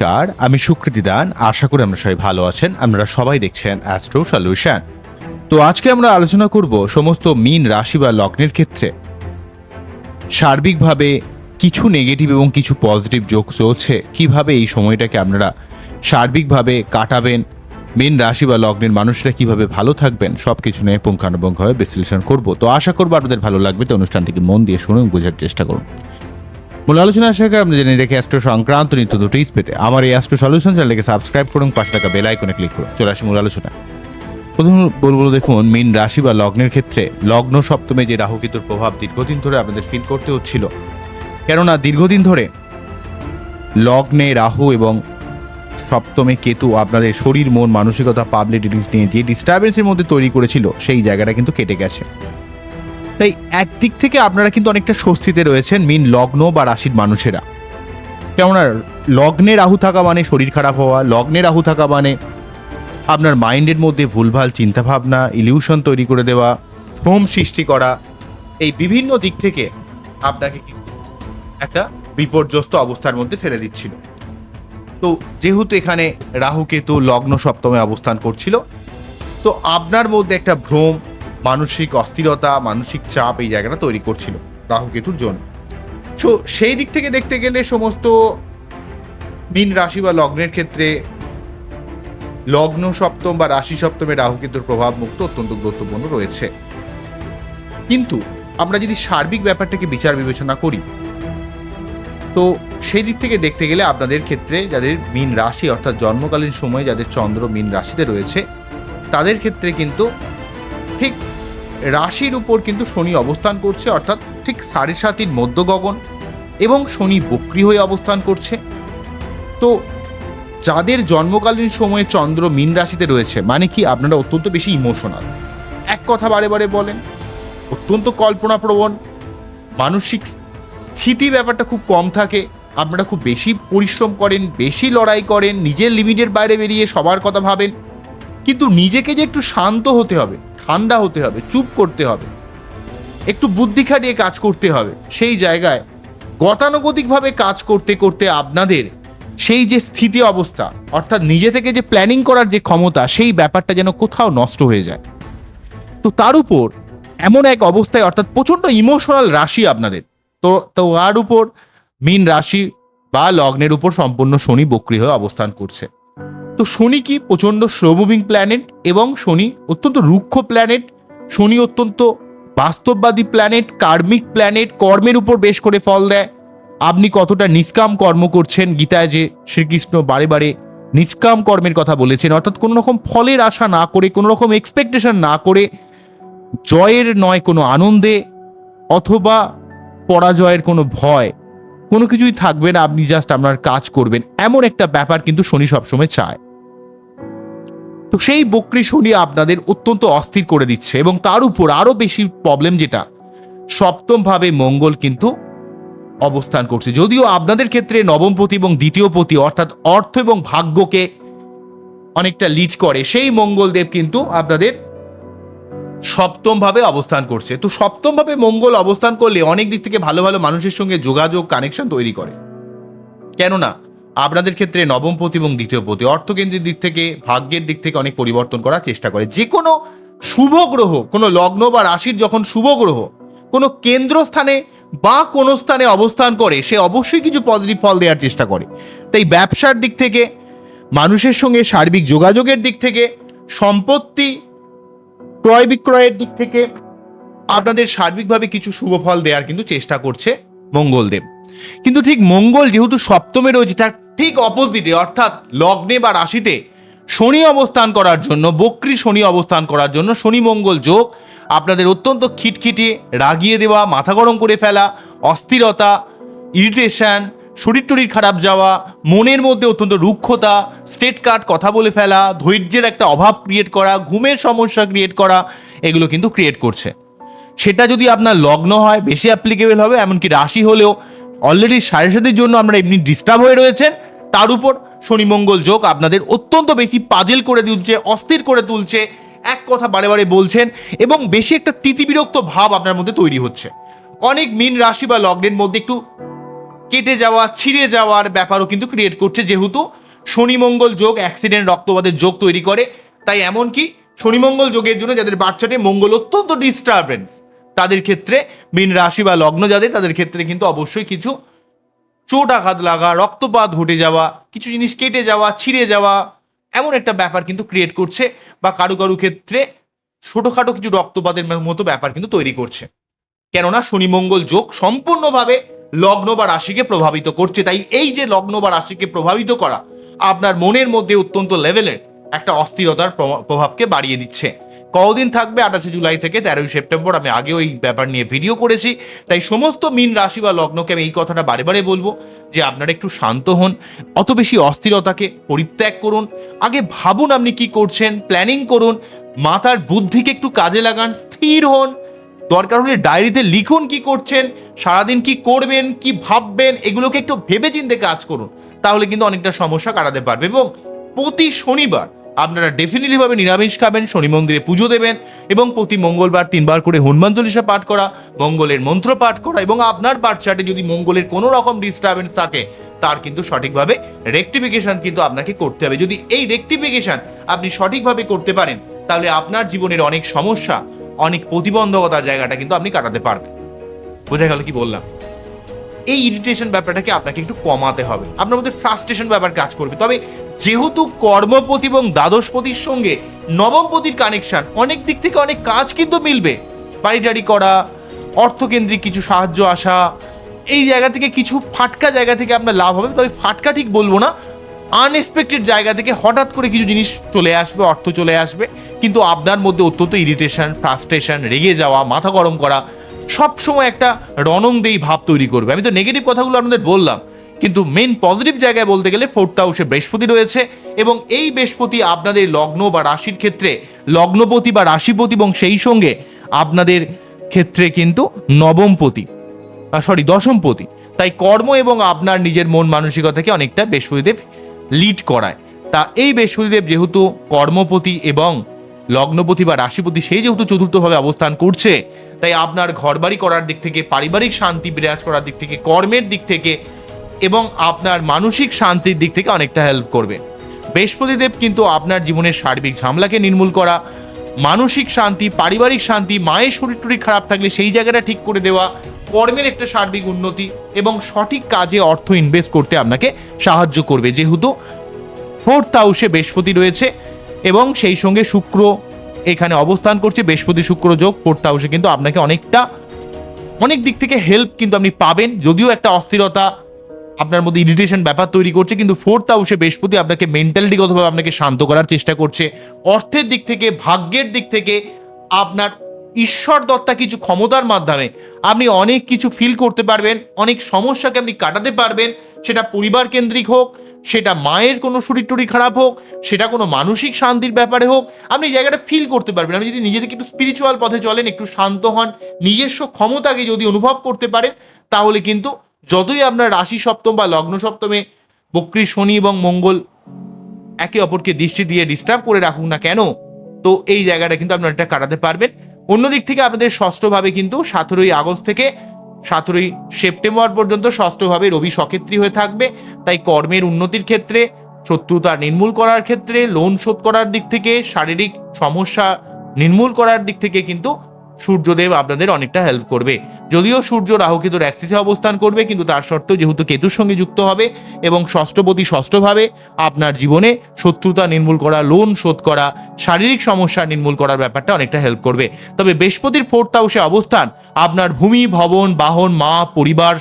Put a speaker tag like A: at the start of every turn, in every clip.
A: নমস্কার, আমি সুকৃতি দান। আশা করি আমরা সবাই ভালো আছেন। আপনারা সবাই দেখছেন অ্যাস্ট্রো সলিউশন তো আজকে আমরা আলোচনা করব সমস্ত মিন রাশি বা লগ্নের ক্ষেত্রে। সার্বিকভাবে কিছু নেগেটিভ এবং কিছু পজিটিভ যোগ চলছে। কীভাবে এই সময়টাকে আপনারা সার্বিকভাবে কাটাবেন? মেন রাশি বা লগ্নের মানুষরা কীভাবে ভালো থাকবেন? সব কিছু নিয়ে পুঙ্খানুপুঙ্খভাবে বিশ্লেষণ করব। তো আশা করব আপনাদের ভালো লাগবে। তো অনুষ্ঠানটিকে মন দিয়ে শুনুন বোঝার চেষ্টা করুন। মূল আলোচনা আসার আগে আপনি জেনে রেখে অ্যাস্ট্রো সংক্রান্ত নিত্য দুটো পেতে আমার এই অ্যাস্ট্রো সলিউশন চ্যানেলকে সাবস্ক্রাইব করুন, পাশে থাকা বেল আইকনে ক্লিক করুন। চলে আসি মূল আলোচনা প্রথম বলব দেখুন, মীন রাশি বা লগ্নের ক্ষেত্রে লগ্ন সপ্তমে যে রাহুকেতুর প্রভাব দীর্ঘদিন ধরে আপনাদের ফিল করতে হচ্ছিল। কেননা দীর্ঘদিন ধরে লগ্নে রাহু এবং সপ্তমে কেতু আপনাদের শরীর, মন, মানসিকতা পাবলিক ডিলিংস নিয়ে যে ডিস্টারবেন্সের মধ্যে তৈরি করেছিল, সেই জায়গাটা কিন্তু কেটে গেছে। তাই একদিক থেকে আপনারা কিন্তু অনেকটা স্বস্তিতে রয়েছেন মিন লগ্ন বা রাশির মানুষেরা। কেননা লগ্নে রাহু থাকা মানে শরীর খারাপ হওয়া, লগ্নে রাহু থাকা মানে আপনার মাইন্ডের মধ্যে ভুলভাল চিন্তাভাবনা, ইলিউশন তৈরি করে দেওয়া ভ্রম সৃষ্টি করা, এই বিভিন্ন দিক থেকে আপনাকে কিন্তু একটা বিপর্যস্ত অবস্থার মধ্যে ফেলে দিচ্ছিল। তো যেহেতু এখানে রাহু, কেতু, লগ্ন সপ্তমে অবস্থান করছিল, তো আপনার মধ্যে একটা ভ্রম মানসিক অস্থিরতা, মানসিক চাপ এই জায়গাটা তৈরি করছিল রাহু কেতুর জন্য। সো সেই দিক থেকে দেখতে গেলে সমস্ত মীন রাশি বা লগ্নের ক্ষেত্রে লগ্ন সপ্তম বা রাশি সপ্তমে রাহু কেতুর প্রভাব মুক্ত অত্যন্ত গুরুত্বপূর্ণ রয়েছে। কিন্তু আমরা যদি সার্বিক ব্যাপারটাকে বিচার বিবেচনা করি, তো সেই দিক থেকে দেখতে গেলে আপনাদের ক্ষেত্রে যাদের মীন রাশি অর্থাৎ জন্মকালীন সময়ে যাদের চন্দ্র মীন রাশিতে রয়েছে, তাদের ক্ষেত্রে কিন্তু ঠিক রাশির উপর কিন্তু শনি অবস্থান করছে, অর্থাৎ ঠিক সাড়ে সাতির মধ্য গগন এবং শনি বক্রি হয়ে অবস্থান করছে। তো যাদের জন্মকালীন সময়ে চন্দ্র মীন রাশিতে রয়েছে মানে কি আপনারা অত্যন্ত বেশি ইমোশনাল এক কথা বারে বারে বলেন, অত্যন্ত কল্পনাপ্রবণ, মানসিক স্থিতি ব্যাপারটা খুব কম থাকে, আপনারা খুব বেশি পরিশ্রম করেন, বেশি লড়াই করেন, নিজের লিমিটের বাইরে বেরিয়ে সবার কথা ভাবেন, কিন্তু নিজেকে যে একটু শান্ত হতে হবে ঠান্ডা হতে হবে, চুপ করতে হবে। একটু বুদ্ধি খাটিয়ে কাজ করতে হবে। সেই জায়গায় গতানুগতিকভাবে কাজ করতে করতে আপনাদের সেই যে স্থিতি অবস্থা, অর্থাৎ নিজে থেকে যে প্ল্যানিং করার যে ক্ষমতা, সেই ব্যাপারটা যেন কোথাও নষ্ট হয়ে যায়। তো তার উপর এমন এক অবস্থায়, অর্থাৎ প্রচণ্ড ইমোশনাল রাশি আপনাদের। তো তো তার উপর মীন রাশি বা লগ্নের উপর সম্পূর্ণ শনি বক্রি হয়ে অবস্থান করছে। তো শনি কি প্রচণ্ড স্লো মুভিং প্ল্যানেট এবং শনি অত্যন্ত রুক্ষ প্ল্যানেট শনি অত্যন্ত বাস্তববাদী প্ল্যানেট কার্মিক প্ল্যানেট কর্মের উপর বেশ করে ফল দেয়। আপনি কতটা নিষ্কাম কর্ম করছেন গীতায় যে শ্রীকৃষ্ণ বারে বারে নিষ্কাম কর্মের কথা বলেছেন, অর্থাৎ কোনো রকম ফলের আশা না করে, কোনো রকম এক্সপেকটেশন না করে, জয়ের নয় কোনো আনন্দে অথবা পরাজয়ের কোনো ভয়, কোনো কিছুই থাকবে না, আপনি জাস্ট আপনার কাজ করবেন। এমন একটা ব্যাপার কিন্তু শনি সবসময় চায়। তো সেই বক্রি শনি আপনাদের অত্যন্ত অস্থির করে দিচ্ছে এবং তার উপর আরও বেশি প্রবলেম যেটা সপ্তম ভাবে মঙ্গল কিন্তু অবস্থান করছে। যদিও আপনাদের ক্ষেত্রে নবমপতি এবং দ্বিতীয় পতি অর্থাৎ অর্থ এবং ভাগ্যকে অনেকটা লিড করে, সেই মঙ্গলদেব কিন্তু আপনাদের সপ্তম ভাবে অবস্থান করছে। তো সপ্তম ভাবে মঙ্গল অবস্থান করলে অনেক দিক থেকে ভালো ভালো মানুষের সঙ্গে যোগাযোগ কানেকশন তৈরি করে। কেননা আপনাদের ক্ষেত্রে নবমপতি এবং দ্বিতীয় পতি অর্থকেন্দ্রের দিক থেকে, ভাগ্যের দিক থেকে অনেক পরিবর্তন করার চেষ্টা করে। যে কোনো শুভ গ্রহ, কোনো লগ্ন বা রাশির যখন শুভ গ্রহ, কোনো কেন্দ্রস্থানে বা কোনো স্থানে অবস্থান করে, সে অবশ্যই কিছু পজিটিভ ফল দেওয়ার চেষ্টা করে। তাই ব্যবসার দিক থেকে, মানুষের সঙ্গে সার্বিক যোগাযোগের দিক থেকে, সম্পত্তি ক্রয় বিক্রয়ের দিক থেকে আপনাদের সার্বিকভাবে কিছু শুভ ফল দেওয়ার কিন্তু চেষ্টা করছে মঙ্গলদেব। কিন্তু ঠিক মঙ্গল যেহেতু সপ্তমে রয়েছে, তার ঠিক অপোজিটে, অর্থাৎ লগ্নে বা রাশিতে শনি অবস্থান করার জন্য, বক্রি শনি অবস্থান করার জন্য শনি মঙ্গল যোগ আপনাদের অত্যন্ত খিটখিটে রাগিয়ে দেওয়া, মাথা গরম করে ফেলা, অস্থিরতা ইরিটেশন শরীর টরির খারাপ যাওয়া, মনের মধ্যে অত্যন্ত রুক্ষতা স্টেট কাট কথা বলে ফেলা, ধৈর্যের একটা অভাব ক্রিয়েট করা, ঘুমের সমস্যা ক্রিয়েট করা, এগুলো কিন্তু ক্রিয়েট করছে। সেটা যদি আপনার লগ্ন হয়, বেশি অ্যাপ্লিকেবল হবে, এমনকি রাশি হলেও অলরেডি সাড়ে সাতির জন্য আপনারা এমনি ডিস্টার্ব হয়ে রয়েছেন। তার উপর শনি মঙ্গল যোগ আপনাদের অত্যন্ত বেশি পাজেল করে তুলছে, অস্থির করে তুলছে, এক কথা বারে বারে বলছেন এবং বেশি একটা তিতিবিরক্ত ভাব আপনার মধ্যে তৈরি হচ্ছে। অনেক মীন রাশি বা লগ্নের মধ্যে একটু কেটে যাওয়া, ছিঁড়ে যাওয়ার ব্যাপারও কিন্তু ক্রিয়েট করছে। যেহেতু শনি মঙ্গল যোগ অ্যাক্সিডেন্ট রক্তপাতের যোগ তৈরি করে, তাই এমনকি শনি মঙ্গল যোগের জন্য যাদের বাচ্চাটে মঙ্গল অত্যন্ত ডিস্টারবেন্স তাদের ক্ষেত্রে মীন রাশি বা লগ্ন যাদের, তাদের ক্ষেত্রে কিন্তু অবশ্যই কিছু চোট আঘাত লাগা, রক্তপাত ঘটে যাওয়া, কিছু জিনিস কেটে যাওয়া, ছিঁড়ে যাওয়া, এমন একটা ব্যাপার কিন্তু ক্রিয়েট করছে বা কারু কারু ক্ষেত্রে ছোটোখাটো কিছু রক্তপাতের মতো ব্যাপার কিন্তু তৈরি করছে। কেননা শনিমঙ্গল যোগ সম্পূর্ণভাবে লগ্ন বা রাশিকে প্রভাবিত করছে। তাই এই যে লগ্ন বা রাশিকে প্রভাবিত করা, আপনার মনের মধ্যে অত্যন্ত লেভেলের একটা অস্থিরতার প্রভাবকে বাড়িয়ে দিচ্ছে। কদিন থাকবে? আঠাশে জুলাই থেকে তেরোই সেপ্টেম্বর। আমি আগেও এই ব্যাপার নিয়ে ভিডিও করেছি। তাই সমস্ত মিন রাশি বা লগ্নকে আমি এই কথাটা বারে বারে বলব যে আপনারা একটু শান্ত হন, অত বেশি অস্থিরতাকে পরিত্যাগ করুন। আগে ভাবুন আপনি কি করছেন প্ল্যানিং করুন, মাথার বুদ্ধিকে একটু কাজে লাগান, স্থির হন। দরকার হলে ডায়েরিতে লিখুন কি করছেন, সারাদিন কি করবেন, কি ভাববেন, এগুলোকে একটু ভেবে চিন্তে কাজ করুন। তাহলে কিন্তু অনেকটা সমস্যা কাটাতে পারবে। এবং প্রতি শনিবার আপনারা ডেফিনেটলি ভাবে নিরামিষ খাবেন, শনি মন্দিরে পুজো দেবেন এবং প্রতি মঙ্গলবার তিনবার করে হনুমান চল্লিশা পাঠ করা, মঙ্গলের মন্ত্র পাঠ করা এবং আপনার চার্টে যদি মঙ্গলের কোনো রকম ডিস্টারবেন্স থাকে, তার কিন্তু সঠিকভাবে রেকটিফিকেশন কিন্তু আপনাকে করতে হবে। যদি এই রেকটিফিকেশন আপনি সঠিকভাবে করতে পারেন, তাহলে আপনার জীবনের অনেক সমস্যা, অনেক প্রতিবন্ধকতার জায়গাটা কিন্তু আপনি কাটাতে পারবেন। বোঝা গেল কি বললাম? এই ইরিটেশন ব্যাপারটাকে আপনাকে একটু কমাতে হবে। আপনার মধ্যে ফ্রাস্ট্রেশন ব্যাপার কাজ করবে। তবে যেহেতু কর্মপতি এবং দ্বাদশপতির সঙ্গে নবমপতির কানেকশন অনেক দিক থেকে অনেক কাজ কিন্তু মিলবে। বাড়িটাড়ি করা, অর্থকেন্দ্রিক কিছু সাহায্য আসা, এই জায়গা থেকে কিছু ফাটকা জায়গা থেকে আপনার লাভ হবে। তবে ফাটকা ঠিক বলব না আনএক্সপেক্টেড জায়গা থেকে হঠাৎ করে কিছু জিনিস চলে আসবে, অর্থ চলে আসবে। কিন্তু আপনার মধ্যে অত্যন্ত ইরিটেশন ফ্রাস্ট্রেশন রেগে যাওয়া, মাথা গরম করা সব সময় একটা রণংদেয়ী ভাব তৈরি করবে। আমি তো নেগেটিভ কথাগুলো আপনাদের বললাম, কিন্তু মেন পজিটিভ জায়গায় বলতে গেলে ফোর্থ হাউসে বৃহস্পতি রয়েছে এবং এই বৃহস্পতি আপনাদের লগ্ন বা রাশির ক্ষেত্রে, লগ্নপতি বা রাশিপতি এবং সেই সঙ্গে আপনাদের ক্ষেত্রে কিন্তু নবমপতি সরি দশমপতি। তাই কর্ম এবং আপনার নিজের মন মানসিকতাকে অনেকটা বৃহস্পতিদেব লিড করায়। তা এই বৃহস্পতিদেব যেহেতু কর্মপতি এবং লগ্নপতি বা রাশিপতি সেই যেহেতু চতুর্থভাবে অবস্থান করছে, তাই আপনার ঘরবাড়ি করার দিক থেকে, পারিবারিক শান্তি বিরাজ করার দিক থেকে, কর্মের দিক থেকে এবং আপনার মানসিক শান্তির দিক থেকে অনেকটা হেল্প করবে। বৃহস্পতিদেব কিন্তু আপনার জীবনের সার্বিক ঝামেলাকে নির্মূল করা, মানসিক শান্তি, পারিবারিক শান্তি, মায়ের শরীর টরীর খারাপ থাকলে সেই জায়গাটা ঠিক করে দেওয়া, কর্মের একটা সার্বিক উন্নতি এবং সঠিক কাজে অর্থ ইনভেস্ট করতে আপনাকে সাহায্য করবে। যেহেতু ফোর্থ হাউসে বৃহস্পতি রয়েছে এবং সেই সঙ্গে শুক্র এখানে অবস্থান করছে, বৃহস্পতি শুক্র যোগ ফোর্থ হাউসে কিন্তু আপনাকে অনেকটা, অনেক দিক থেকে হেল্প কিন্তু আপনি পাবেন। যদিও একটা অস্থিরতা, আপনার মধ্যে ইরিটেশন ব্যাপার তৈরি করছে, কিন্তু ফোর্থ হাউসে বৃহস্পতি আপনাকে মেন্টালিটিগতভাবে আপনাকে শান্ত করার চেষ্টা করছে। অর্থের দিক থেকে, ভাগ্যের দিক থেকে আপনার ঈশ্বর দত্তা কিছু ক্ষমতার মাধ্যমে আপনি অনেক কিছু ফিল করতে পারবেন, অনেক সমস্যাকে আপনি কাটাতে পারবেন, সেটা পরিবার কেন্দ্রিক হোক সেটা মায়ের কোনো শরীর টরীর খারাপ হোক, সেটা কোনো মানসিক শান্তির ব্যাপারে হোক, আপনি জায়গাটা ফিল করতে পারবেন। আপনি যদি নিজে থেকে একটু স্পিরিচুয়াল পথে চলেন, একটু শান্ত হন, নিজস্ব ক্ষমতাকে যদি অনুভব করতে পারেন, তাহলে কিন্তু যতই আপনার রাশি সপ্তম বা লগ্ন সপ্তমে বক্রী শনি এবং মঙ্গল একে অপরকে দৃষ্টি দিয়ে ডিস্টার্ব করে রাখুক না কেন, তো এই জায়গাটা কিন্তু আপনারা এটা কাটাতে পারবেন। অন্যদিক থেকে আপনাদের ষষ্ঠভাবে কিন্তু সতেরোই আগস্ট থেকে সতেরোই সেপ্টেম্বর পর্যন্ত ষষ্ঠভাবে রবি সক্ষেত্রী হয়ে থাকবে। তাই কর্মের উন্নতির ক্ষেত্রে, শত্রুতা নির্মূল করার ক্ষেত্রে লোন শোধ করার দিক থেকে, শারীরিক সমস্যা নির্মূল করার দিক থেকে কিন্তু সূর্যদেব আপনাদের অনেকটা হেল্প করবে। যদিও সূর্য রাহুকেতুর অ্যাক্সিসে অবস্থান করবে, কিন্তু তার সত্ত্বেও যেহেতু কেতুর সঙ্গে যুক্ত হবে এবং ষষ্ঠপতি ষষ্ঠভাবে আপনার জীবনে শত্রুতা নির্মূল করা লোন শোধ করা, শারীরিক সমস্যা নির্মূল করার ব্যাপারটা অনেকটা হেল্প করবে। তবে বৃহস্পতির ফোর্থ হাউসে অবস্থান, আপনার ভূমি, ভবন, বাহন, মা, পরিবার,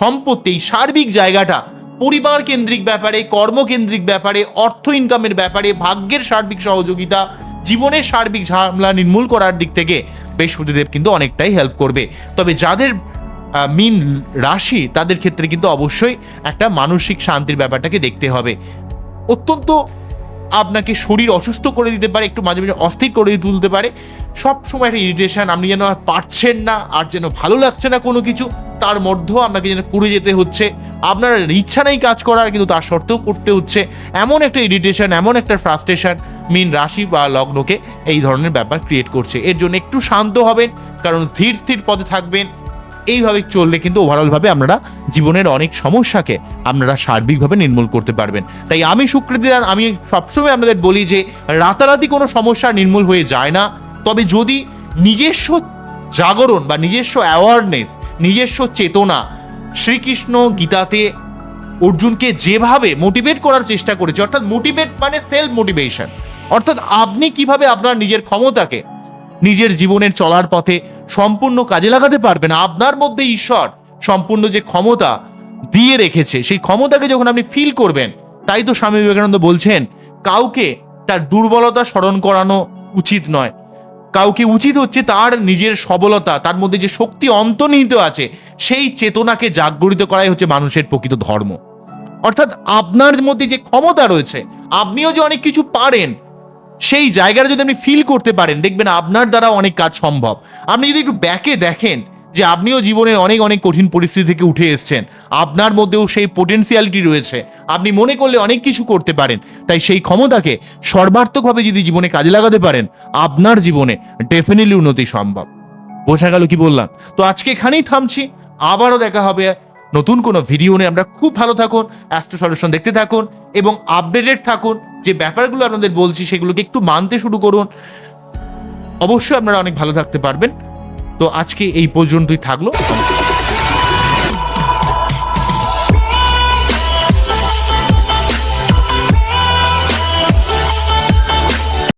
A: সম্পত্তি, সার্বিক জায়গাটা পরিবার কেন্দ্রিক ব্যাপারে কর্মকেন্দ্রিক ব্যাপারে, অর্থ ইনকামের ব্যাপারে, ভাগ্যের সার্বিক সহযোগিতা, জীবনের সার্বিক ঝামেলা নির্মূল করার দিক থেকে বৃহস্পতিদেব কিন্তু অনেকটাই হেল্প করবে। তবে যাদের মিন রাশি, তাদের ক্ষেত্রে কিন্তু অবশ্যই একটা মানসিক শান্তির ব্যাপারটাকে দেখতে হবে। অত্যন্ত আপনাকে শরীর অসুস্থ করে দিতে পারে, একটু মাঝে মাঝে অস্থির করে তুলতে পারে। সব সময় একটা ইরিটেশন আপনি যেন আর পারছেন না, আর যেন ভালো লাগছে না কোনো কিছু তার মধ্যেও আপনাকে যেন করে যেতে হচ্ছে। আপনার ইচ্ছা নেই কাজ করার, কিন্তু তার সত্ত্বেও করতে হচ্ছে। এমন একটা ইরিটেশন এমন একটা ফ্রাস্ট্রেশন মিন রাশি বা লগ্নকে এই ধরনের ব্যাপার ক্রিয়েট করছে। এর জন্য একটু শান্ত হবেন, কারণ স্থির স্থির পদে থাকবেন। এইভাবে চললে কিন্তু ওভারঅলভাবে আপনারা জীবনের অনেক সমস্যাকে আপনারা সার্বিকভাবে নির্মূল করতে পারবেন। তাই আমি শুক্রদিন, আমি সবসময় আপনাদের বলি যে, রাতারাতি কোনো সমস্যা নির্মূল হয়ে যায় না। তবে যদি নিজস্ব জাগরণ বা নিজস্ব অ্যাওয়ারনেস নিজস্ব চেতনা। শ্রীকৃষ্ণ গীতাতে অর্জুনকে যেভাবে মোটিভেট করার চেষ্টা করেছে, অর্থাৎ মোটিভেট মানে সেলফ মোটিভেশন অর্থাৎ আপনি কীভাবে আপনার নিজের ক্ষমতাকে, নিজের জীবনের চলার পথে সম্পূর্ণ কাজে লাগাতে পারবেন, আপনার মধ্যে ঈশ্বর সম্পূর্ণ যে ক্ষমতা দিয়ে রেখেছে, সেই ক্ষমতাকে যখন আপনি ফিল করবেন, তাই তো স্বামী বিবেকানন্দ বলছেন, কাউকে তার দুর্বলতা স্মরণ করানো উচিত নয়। কাউকে উচিত হচ্ছে তার নিজের সবলতা, তার মধ্যে যে শক্তি অন্তর্নিহিত আছে, সেই চেতনাকে জাগরিত করাই হচ্ছে মানুষের প্রকৃত ধর্ম। অর্থাৎ আপনার মধ্যে যে ক্ষমতা রয়েছে, আপনিও যে অনেক কিছু পারেন, সেই জায়গাটা যদি আপনি ফিল করতে পারেন, দেখবেন আপনার দ্বারা অনেক কাজ সম্ভব। আপনি যদি একটু ব্যাকে দেখেন যে আপনিও জীবনের অনেক অনেক কঠিন পরিস্থিতি থেকে উঠে এসেছেন। আপনার মধ্যেও সেই পোটেন্সিয়ালিটি রয়েছে। আপনি মনে করলে অনেক কিছু করতে পারেন। তাই সেই ক্ষমতাকে সর্বার্থকভাবে যদি জীবনে কাজে লাগাতে পারেন, আপনার জীবনে ডেফিনেটলি উন্নতি সম্ভব। বোঝা গেল কি বললাম? তো আজকে এখানেই থামছি। আবারও দেখা হবে নতুন কোনো ভিডিও নিয়ে। আমরা খুব ভালো থাকুন অ্যাস্ট্রো সলিউশন দেখতে থাকুন এবং আপডেটেড থাকুন। যে ব্যাপারগুলো আপনাদের বলছি, সেগুলোকে একটু মানতে শুরু করুন। অবশ্যই আপনারা অনেক ভালো থাকতে পারবেন। তো আজকে এই পর্যন্তই থাকল।